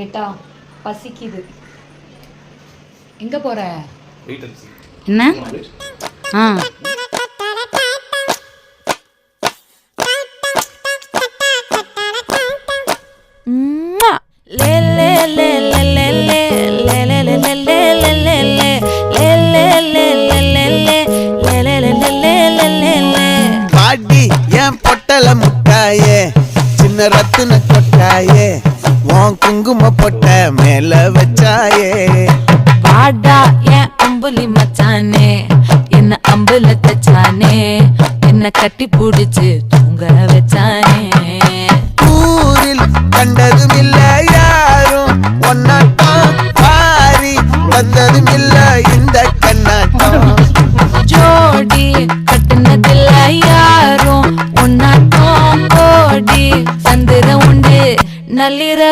ஏட்டா பசிக்குது எங்க போற என்ன ஆ பாடி என் பொட்டல முட்டாயே சின்ன ரத்தின கொட்டாயே உன் குங்கும பொட்ட மேல வச்சாயே. பாடா என் அம்புலி மச்சானே என்ன அம்புல தச்சானே என்ன கட்டி பிடிச்சு தூங்க வச்சானே. ஊரில் கண்டதும் இல்ல யாரும் ஒன்னாட்டம் பாரி வந்ததும் இல்ல இந்த கண்ணாட்டம். ஜோடி கட்டினதில்ல யாரும் ஒன்னாட்டம் ஓடி சந்திரம் உண்டு நள்ளிரவு